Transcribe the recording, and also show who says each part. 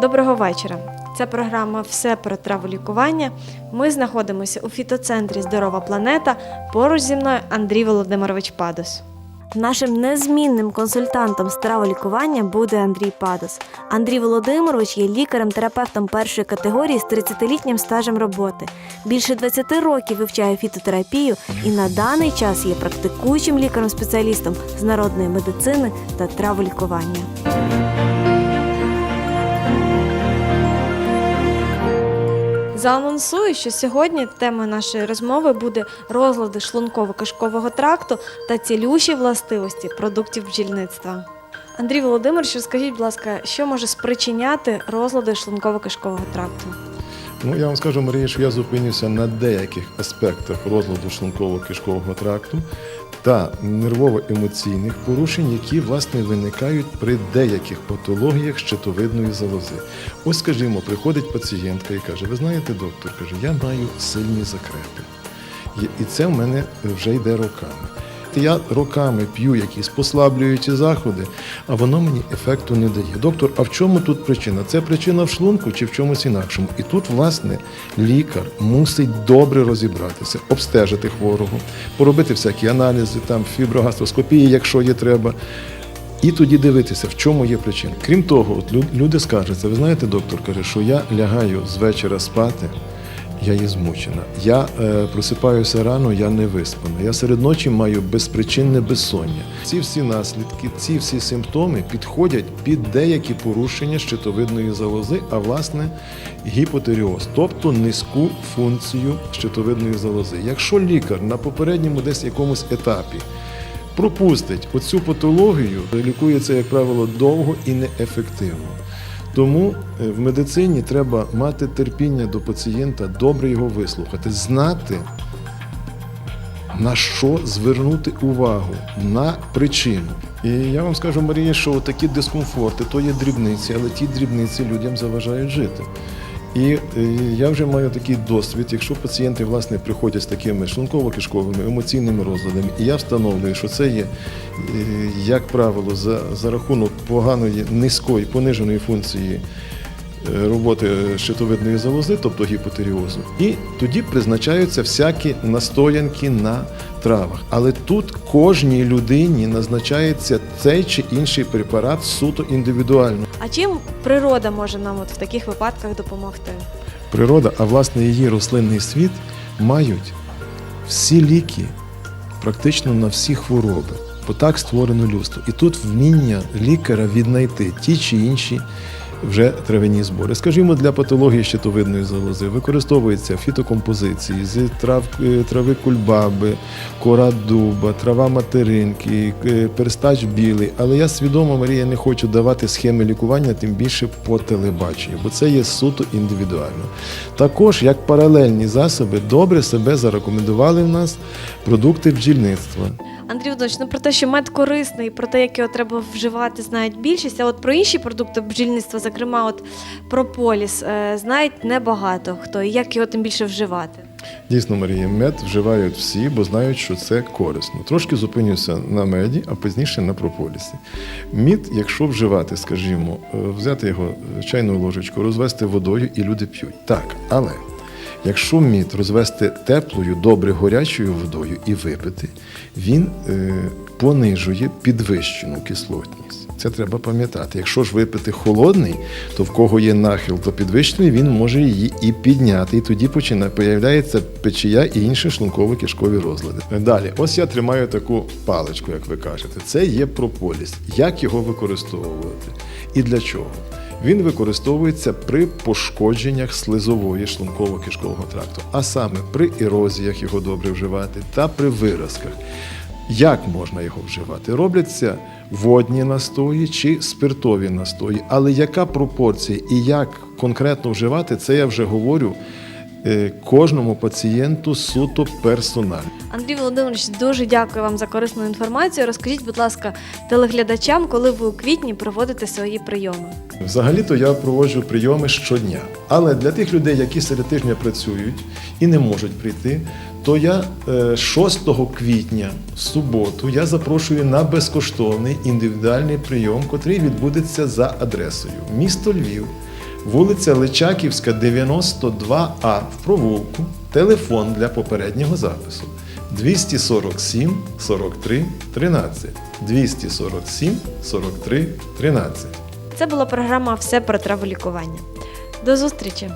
Speaker 1: Доброго вечора. Це програма Все про траволікування. Ми знаходимося у фітоцентрі Здорова планета. Поруч зі мною Андрій Володимирович Падос. Нашим незмінним консультантом з траволікування буде Андрій Падос. Андрій Володимирович є лікарем-терапевтом першої категорії з 30-літнім стажем роботи. Більше 20 років вивчає фітотерапію і на даний час є практикуючим лікарем-спеціалістом з народної медицини та траволікування. Заанонсую, що сьогодні темою нашої розмови буде розлади шлунково-кишкового тракту та цілющі властивості продуктів бджільництва. Андрій Володимирович, розкажіть, будь ласка, що може спричиняти розлади шлунково-кишкового тракту?
Speaker 2: Ну, я вам скажу, Марія, що я зупинюся на деяких аспектах розладу шлунково-кишкового тракту та нервово-емоційних порушень, які власне виникають при деяких патологіях щитовидної залози. Ось, скажімо, приходить пацієнтка і каже: Ви знаєте, доктор, каже, я маю сильні закрепи. І- це в мене вже йде роками. Я роками п'ю якісь послаблюючі заходи, а воно мені ефекту не дає. Доктор, а в чому тут причина? Це причина в шлунку чи в чомусь інакшому? І тут, власне, лікар мусить добре розібратися, обстежити хворого, поробити всякі аналізи, там фіброгастроскопії, якщо є треба. І тоді дивитися, в чому є причина. Крім того, от лю- люди скаржаться, ви знаєте, доктор каже, що я лягаю з вечора спати, я є змучена. Я е, просипаюся рано, я не виспана. Я серед ночі маю безпричинне безсоння. Ці всі наслідки, ці всі симптоми підходять під деякі порушення щитовидної залози, а власне гіпотеріоз, тобто низьку функцію щитовидної залози. Якщо лікар на попередньому десь якомусь етапі пропустить оцю патологію, лікується, як правило, довго і неефективно. Тому е, в медицині треба мати терпіння до пацієнта, добре його вислухати, знати, на що звернути увагу, на причину. І я вам скажу, Марія, що такі дискомфорти то є дрібниці, але ті дрібниці людям заважають жити. І е, я вже маю такий досвід, якщо пацієнти власне приходять з такими шлунково-кишковими емоційними розладами, і я встановлюю, що це є, е, як правило, за, за рахунок поганої низької пониженої функції роботи щитовидної залози, тобто гіпотеріозу, і тоді призначаються всякі настоянки на травах. Але тут кожній людині назначається цей чи інший препарат суто індивідуально.
Speaker 1: А чим природа може нам от в таких випадках допомогти?
Speaker 2: Природа, а власне її рослинний світ мають всі ліки практично на всі хвороби. Бо так створено людство. І тут вміння лікаря віднайти ті чи інші вже травяні збори. Скажімо, для патології щитовидної залози використовуються фітокомпозиції з трав, е, трави кульбаби, кора дуба, трава материнки, е, перстач білий. Але я свідомо, Марія, не хочу давати схеми лікування, тим більше по телебаченню, бо це є суто індивідуально. Також, як паралельні засоби, добре себе зарекомендували в нас продукти бджільництва.
Speaker 1: Андрій Володимирович, ну про те, що мед корисний, про те, як його треба вживати, знають більшість. А от про інші продукти бджільництва, зокрема, от прополіс, е, знають небагато хто як його тим більше вживати.
Speaker 2: Дійсно, Марія, мед вживають всі, бо знають, що це корисно. Трошки зупинюся на меді, а пізніше на прополісі. Мід, якщо вживати, скажімо, е, взяти його е, чайну ложечку, розвести водою і люди п'ють. Так, але якщо мід розвести теплою, добре горячою водою і випити, він е, понижує підвищену кислотність. Це треба пам'ятати. Якщо ж випити холодний, то в кого є нахил до підвищений, він може її і підняти. І тоді починає появляється печія і інші шлунково-кишкові розлади. Далі, ось я тримаю таку паличку, як ви кажете. Це є прополіс. Як його використовувати і для чого? Він використовується при пошкодженнях слизової шлунково-кишкового тракту, а саме при ерозіях його добре вживати та при виразках. Як можна його вживати? Робляться водні настої чи спиртові настої. Але яка пропорція і як конкретно вживати, це я вже говорю кожному пацієнту суто персонально.
Speaker 1: Андрій Володимирович, дуже дякую вам за корисну інформацію. Розкажіть, будь ласка, телеглядачам, коли ви у квітні проводите свої прийоми.
Speaker 2: Взагалі-то я проводжу прийоми щодня. Але для тих людей, які серед тижня працюють і не можуть прийти, то я е, 6 квітня, в суботу, я запрошую на безкоштовний індивідуальний прийом, котрий відбудеться за адресою місто Львів, Вулиця Личаківська, 92А в провулку. Телефон для попереднього запису 247 43 13. 247 43 13.
Speaker 1: Це була програма Все про траволікування. До зустрічі!